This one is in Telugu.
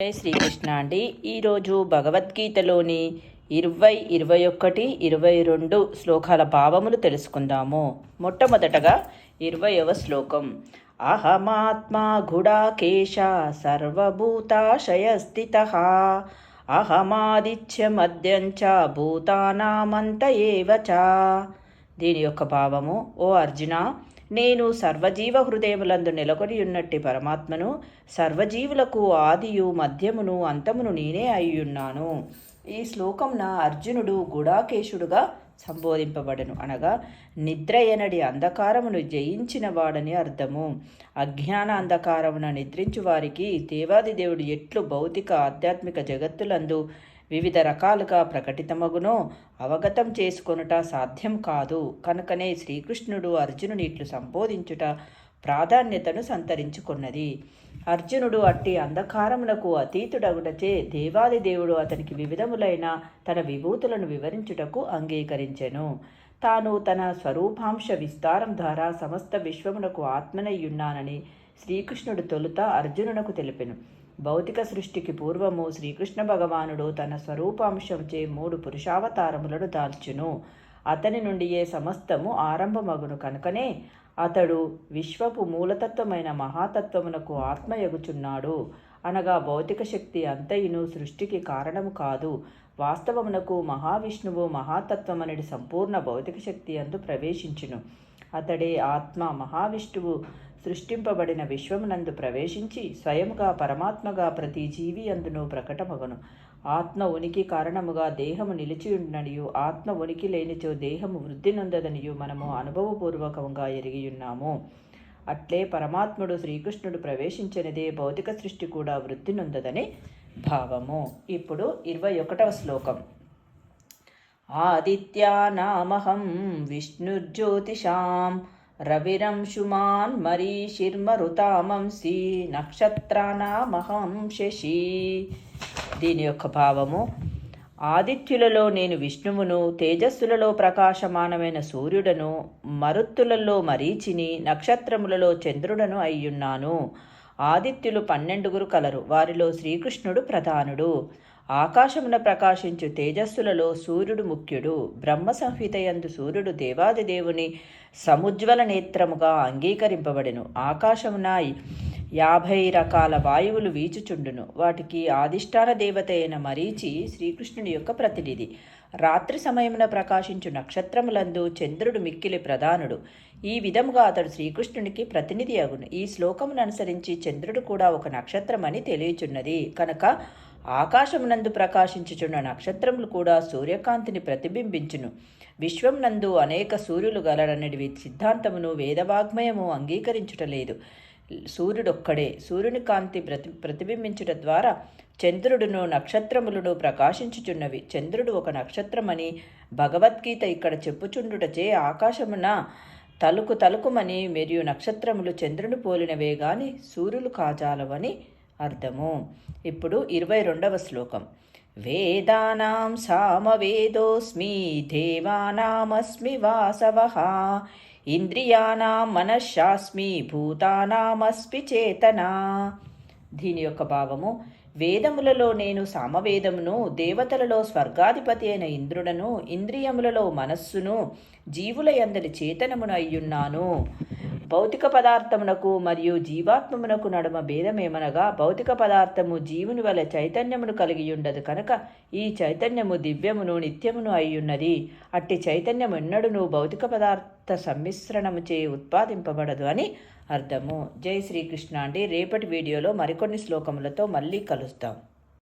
జై శ్రీకృష్ణ అండి. ఈరోజు భగవద్గీతలోని ఇరవై ఇరవై ఒకటి ఇరవై రెండు శ్లోకాల భావములు తెలుసుకుందాము. మొట్టమొదటగా ఇరవయవ శ్లోకం. అహమాత్మా గుడాకేశ సర్వభూతాశయస్థిత. అహమాదిత్యమద్యం చ భూతానామంత ఏవచ దీని యొక్క భావము ఓ అర్జున నేను సర్వజీవ హృదయములందు నెలకొని ఉన్నట్టి పరమాత్మను సర్వజీవులకు ఆదియు మధ్యమును అంతమును నేనే అయ్యున్నాను. ఈ శ్లోకంన అర్జునుడు గుడాకేశుడుగా సంబోధింపబడను. అనగా నిద్రయనడి అంధకారమును జయించిన వాడని అర్థము. అజ్ఞాన అంధకారమున నిద్రించు వారికి దేవాది దేవుడు ఎట్లు భౌతిక ఆధ్యాత్మిక జగత్తులందు వివిధ రకాలుగా ప్రకటితమగునో అవగతం చేసుకొనుట సాధ్యం కాదు. కనుకనే శ్రీకృష్ణుడు అర్జునుని ఇట్లు సంబోధించుట ప్రాధాన్యతను సంతరించుకున్నది. అర్జునుడు అట్టి అంధకారమునకు అతీతుడగుటచే దేవాది దేవుడు అతనికి వివిధములైన తన విభూతులను వివరించుటకు అంగీకరించెను. తాను తన స్వరూపాంశ విస్తారం ద్వారా సమస్త విశ్వమునకు ఆత్మనయ్యున్నానని శ్రీకృష్ణుడు తొలుత అర్జునునకు తెలిపెను. భౌతిక సృష్టికి పూర్వము శ్రీకృష్ణ భగవానుడు తన స్వరూపాంశంచే మూడు పురుషావతారములను దాల్చును. అతని నుండియే సమస్తము ఆరంభమగును కనుకనే అతడు విశ్వపు మూలతత్వమైన మహాతత్వమునకు ఆత్మయగుచున్నాడు. అనగా భౌతిక శక్తి అంతయును సృష్టికి కారణము కాదు. వాస్తవమునకు మహావిష్ణువు మహాతత్వమనడి సంపూర్ణ భౌతిక శక్తి అందు ప్రవేశించును. అతడే ఆత్మ మహావిష్ణువు సృష్టింపబడిన విశ్వమునందు ప్రవేశించి స్వయముగా పరమాత్మగా ప్రతి జీవి అందును ప్రకటమగను. ఆత్మ ఉనికి కారణముగా దేహము నిలిచియుండనియు ఆత్మ ఉనికి లేనిచో దేహము వృద్ధి నొందదనియు మనము అనుభవపూర్వకంగా ఎరిగియున్నాము. అట్లే పరమాత్ముడు శ్రీకృష్ణుడు ప్రవేశించినదే భౌతిక సృష్టి కూడా వృద్ధి నొందదని భావము. ఇప్పుడు ఇరవై ఒకటవ శ్లోకం. ఆదిత్యానామహం విష్ణుర్జ్యోతిషాం రవిరంశుమాన్ మరీషిర్మరుతామంసి నక్షత్రానామహం శశి దీని యొక్క భావము ఆదిత్యులలో నేను విష్ణువును తేజస్సులలో ప్రకాశమానమైన సూర్యుడను మరుత్తులలో మరీచిని నక్షత్రములలో చంద్రుడను అయ్యున్నాను. ఆదిత్యులు పన్నెండుగురు కలరు వారిలో శ్రీకృష్ణుడు ప్రధానుడు. ఆకాశమున ప్రకాశించు తేజస్సులలో సూర్యుడు ముఖ్యుడు బ్రహ్మ సంహితయందు సూర్యుడు దేవాది దేవుని సముజ్వల నేత్రముగా అంగీకరింపబడెను. ఆకాశమున యాభై రకాల వాయువులు వీచుచుండును. వాటికి ఆదిష్టాన దేవత అయిన మరీచి శ్రీకృష్ణుని యొక్క ప్రతినిధి. రాత్రి సమయమున ప్రకాశించు నక్షత్రములందు చంద్రుడు మిక్కిలి ప్రధానుడు. ఈ విధముగా అతడు శ్రీకృష్ణునికి ప్రతినిధి అగును. ఈ శ్లోకమును అనుసరించి చంద్రుడు కూడా ఒక నక్షత్రమని తెలియచున్నది. కనుక ఆకాశమునందు ప్రకాశించుచున్న నక్షత్రములు కూడా సూర్యకాంతిని ప్రతిబింబించును. విశ్వం నందు అనేక సూర్యులు గలరనడి సిద్ధాంతమును వేదవాగ్మయము అంగీకరించుటలేదు. సూర్యుడొక్కడే. సూర్యుని కాంతి ప్రతి ప్రతిబింబించుట ద్వారా చంద్రుడును నక్షత్రములను ప్రకాశించుచున్నవి. చంద్రుడు ఒక నక్షత్రమని భగవద్గీత ఇక్కడ చెప్పుచుండుటచే ఆకాశమున తలుకు తలుకుమని మరియు నక్షత్రములు చంద్రుని పోలినవే గాని సూర్యులు కాజాలవని అర్థము. ఇప్పుడు ఇరవై రెండవ శ్లోకం. వేదానాం సామవేదోస్మి దేవానామస్మి వాసవ. ఇంద్రియానాం మనశ్శాస్మి భూతానామస్మి చేతనా. దీని యొక్క భావము వేదములలో నేను సామవేదమును దేవతలలో స్వర్గాధిపతి అయిన ఇంద్రుడను ఇంద్రియములలో మనస్సును జీవుల అందరి చేతనమును అయ్యున్నాను భౌతిక పదార్థమునకు మరియు జీవాత్మమునకు నడుమ భేదమేమనగా భౌతిక పదార్థము జీవుని వల్ల చైతన్యమును కలిగి ఉండదు కనుక ఈ చైతన్యము దివ్యమును నిత్యమును అయ్యున్నది. అట్టి చైతన్యం ఎన్నడును భౌతిక పదార్థ సమ్మిశ్రణముచే ఉత్పాదింపబడదు అని అర్థము. జై శ్రీకృష్ణ అండి. రేపటి వీడియోలో మరికొన్ని శ్లోకములతో మళ్ళీ కలుస్తాం.